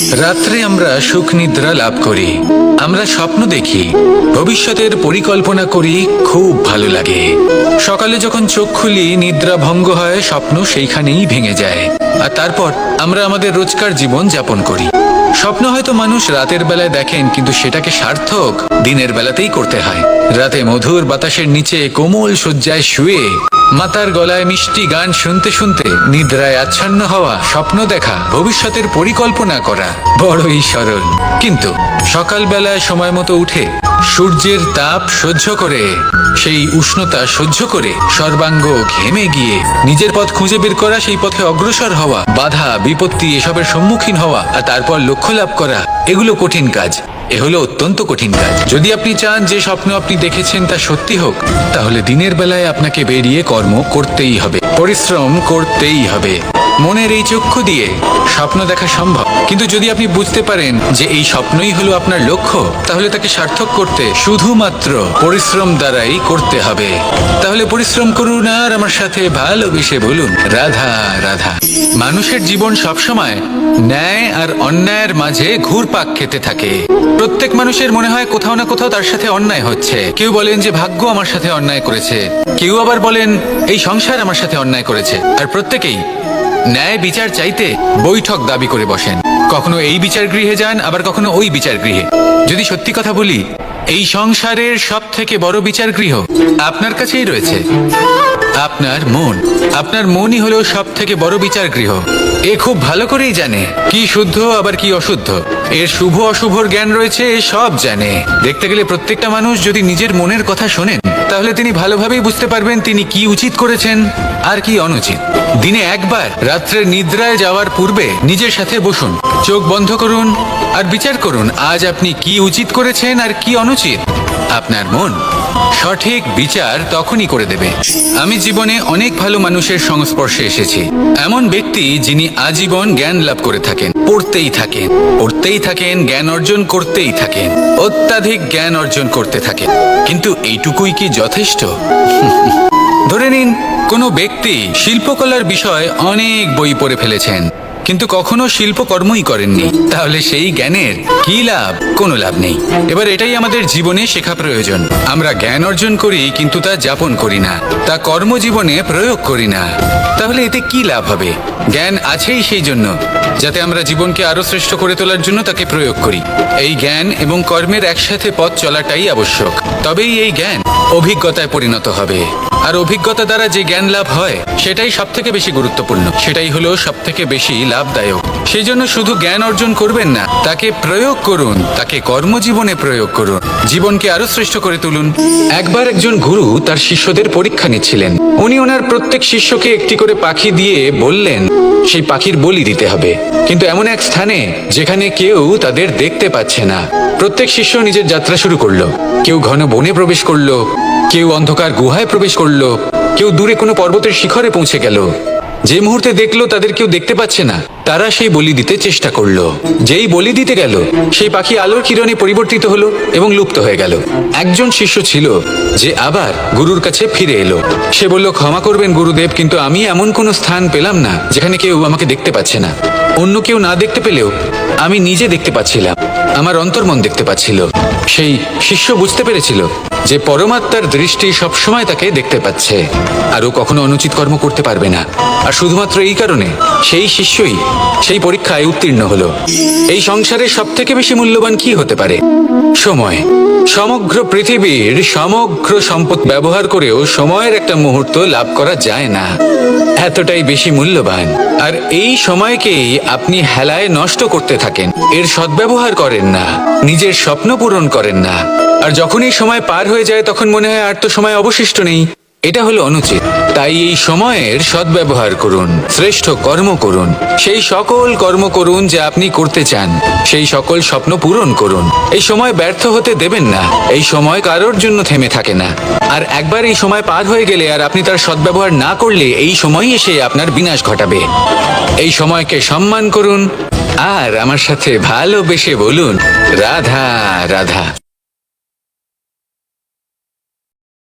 রাত্রে আমরা সুখ নিদ্রা লাভ করি। আমরা স্বপ্ন দেখি, ভবিষ্যতের পরিকল্পনা করি, খুব ভালো লাগে। সকালে যখন চোখ খুলি, নিদ্রা ভঙ্গ হয়, স্বপ্ন সেইখানেই ভেঙে যায়। আর তারপর আমরা আমাদের রোজকার জীবন যাপন করি। স্বপ্ন হয়তো মানুষ রাতের বেলায় দেখেন, কিন্তু সেটাকে সার্থক দিনের বেলাতেই করতে হয়। রাতে মধুর বাতাসের নিচে কোমল শয্যায় শুয়ে মাতার গলায় মিষ্টি গান শুনতে শুনতে নিদ্রায় আচ্ছন্ন হওয়া স্বপ্ন দেখা, ভবিষ্যতের পরিকল্পনা করা বড়ই সরল। কিন্তু সকালবেলায় সময় মতো উঠে সূর্যের তাপ সহ্য করে, সেই উষ্ণতা সহ্য করে সর্বাঙ্গ ঘেমে গিয়ে নিজের পথ খুঁজে বের করা, সেই পথে অগ্রসর হওয়া, বাধা, বিপত্তি এসবের সম্মুখীন হওয়া আর তারপর লক্ষ্য লাভ করা, এগুলো কঠিন কাজ। এ হলো অত্যন্ত কঠিন কাজ। যদি আপনি চান যে স্বপ্ন আপনি দেখেছেন তা সত্যি হোক, তাহলে দিনের বেলায় আপনাকে বেরিয়ে কর্ম করতেই হবে, পরিশ্রম করতেই হবে। মনের এই চক্ষু দিয়ে স্বপ্ন দেখা সম্ভব। কিন্তু যদি আপনি বুঝতে পারেন যে এই স্বপ্নই হলো আপনার লক্ষ্য, তাহলে তাকে সার্থক করতে শুধুমাত্র পরিশ্রম দ্বারাই করতে হবে। তাহলে পরিশ্রম করুন আর আমার সাথে ভালোবেসে বলুন, রাধা রাধা। মানুষের জীবন সবসময় ন্যায় আর অন্যায়ের মাঝে ঘুরপাক খেতে থাকে। প্রত্যেক মানুষের মনে হয় কোথাও না কোথাও তার সাথে অন্যায় হচ্ছে। কেউ বলেন যে ভাগ্য আমার সাথে অন্যায় করেছে। কেউ আবার বলেন, এই সংসার আমার সাথে অন্যায় করেছে। আর প্রত্যেকেই ন্যায় বিচার চাইতে বৈঠক দাবি করে বসেন। কখনো এই বিচার গৃহে যান, আবার কখনো ওই বিচার গৃহে যদি সত্যি কথা বলি, এই সংসারের সব থেকে বড় বিচার গৃহ আপনার কাছেই রয়েছে। আপনার মন। আপনার মনই হলো সব থেকে বড় বিচার গৃহ এ খুব ভালো করেই জানে কি শুদ্ধ, আবার কি অশুদ্ধ। এর শুভ অশুভর জ্ঞান রয়েছে, সব জানে। দেখতে গেলে প্রত্যেকটা মানুষ যদি নিজের মনের কথা শোনেন তাহলে তিনি ভালোভাবেই বুঝতে পারবেন তিনি কি উচিত করেছেন আর কি অনুচিত। দিনে একবার রাত্রে নিদ্রায় যাওয়ার পূর্বে নিজের সাথে বসুন, চোখ বন্ধ করুন আর বিচার করুন, আজ আপনি কি উচিত করেছেন আর কি অনুচিত? আপনার মন সঠিক বিচার তখনই করে দেবে। আমি জীবনে অনেক ভালো মানুষের সংস্পর্শে এসেছি। এমন ব্যক্তি যিনি আজীবন জ্ঞান লাভ করে থাকেন। পড়তেই থাকেন পড়তেই থাকেন, জ্ঞান অর্জন করতেই থাকেন, অত্যাধিক জ্ঞান অর্জন করতে থাকেন। কিন্তু এইটুকুই কি যথেষ্ট? ধরে নিন, কোনো ব্যক্তি শিল্পকলার বিষয়ে অনেক বই পড়ে ফেলেছেন। কিন্তু কখনো শিল্পকর্মই করেননি। তাহলে সেই জ্ঞানের কি লাভ? কোনো লাভ নেই। এবার এটাই আমাদের জীবনে শেখা প্রয়োজন। আমরা জ্ঞান অর্জন করি, কিন্তু তা যাপন করি না। তা কর্মজীবনে প্রয়োগ করি না। তাহলে এতে কি লাভ হবে? জ্ঞান আছেই সেই জন্য, যাতে আমরা জীবনকে আরও শ্রেষ্ঠ করে তোলার জন্য তাকে প্রয়োগ করি। এই জ্ঞান এবং কর্মের একসাথে পথ চলাটাই আবশ্যক। তবেই এই জ্ঞান অভিজ্ঞতায় পরিণত হবে। আর অভিজ্ঞতা দ্বারা যে জ্ঞান লাভ হয়, সেটাই সব থেকে বেশি গুরুত্বপূর্ণ। সেটাই হলো সব থেকে বেশি লাভদায়ক। সেই জন্য শুধু জ্ঞান অর্জন করবেন না, তাকে প্রয়োগ করুন, তাকে কর্মজীবনে প্রয়োগ করুন। জীবনকে আরও শ্রেষ্ঠ করে তুলুন। একবার একজন গুরু তার শিষ্যদের পরীক্ষা নিচ্ছিলেন। উনি ওনার প্রত্যেক শিষ্যকে একটি করে পাখি দিয়ে বললেন, সেই পাখির বলি দিতে হবে। কিন্তু এমন এক স্থানে যেখানে কেউ তাদের দেখতে পাচ্ছে না। প্রত্যেক শিষ্য নিজের যাত্রা শুরু করল। কেউ ঘন বনে প্রবেশ করল। কেউ অন্ধকার গুহায় প্রবেশ করল। কেউ দূরে কোনো পর্বতের শিখরে পৌঁছে গেল। যে মুহূর্তে দেখল, তাদের কেউ দেখতে পাচ্ছে না। তারা সেই বলি দিতে চেষ্টা করল। যেই বলি দিতে গেল, সেই পাখি আলোর কিরণে পরিবর্তিত হলো এবং লুপ্ত হয়ে গেল। একজন শিষ্য ছিল, যে আবার গুরুর কাছে ফিরে এলো। সে বলল, ক্ষমা করবেন গুরুদেব, কিন্তু আমি এমন কোনো স্থান পেলাম না, যেখানে কেউ আমাকে দেখতে পাচ্ছে না। অন্য কেউ না দেখতে পেলেও আমি নিজে দেখতে পাচ্ছিলাম। আমার অন্তর্মন দেখতে পাচ্ছিল। সেই শিষ্য বুঝতে পেরেছিল যে পরমাত্মার দৃষ্টি সবসময় তাকে দেখতে পাচ্ছে। আর ও কখনো অনুচিত কর্ম করতে পারবে না। আর শুধুমাত্র এই কারণে সেই শিষ্যই সেই পরীক্ষায় উত্তীর্ণ হলো। এই সংসারে সব থেকে বেশি মূল্যবান কি হতে পারে? সময়। সমগ্র পৃথিবীর সমগ্র সম্পদ ব্যবহার করেও সময়ের একটা মুহূর্ত লাভ করা যায় না। এতটাই বেশি মূল্যবান। আর এই সময়কেই আপনি হেলায় নষ্ট করতে থাকেন। এর সদ্ব্যবহার করেন না। নিজের স্বপ্ন পূরণ করেন না। আর যখন এই সময় পার হয়ে যায় তখন মনে হয় আর তো সময় অবশিষ্ট নেই। এটা হলো অনুচিত। তাই এই সময়ের সদ্ব্যবহার করুন, শ্রেষ্ঠ কর্ম করুন। সেই সকল কর্ম করুন যা আপনি করতে চান। সেই সকল স্বপ্ন পূরণ করুন। এই সময় ব্যর্থ হতে দেবেন না। এই সময় কারোর জন্য থেমে থাকে না। আর একবার এই সময় পার হয়ে গেলে আর আপনি তার সদ্ব্যবহার না করলে এই সময় এসে আপনার বিনাশ ঘটাবে। এই সময়কে সম্মান করুন। আর আমার সাথে ভালোবেসে বলুন, রাধা রাধা।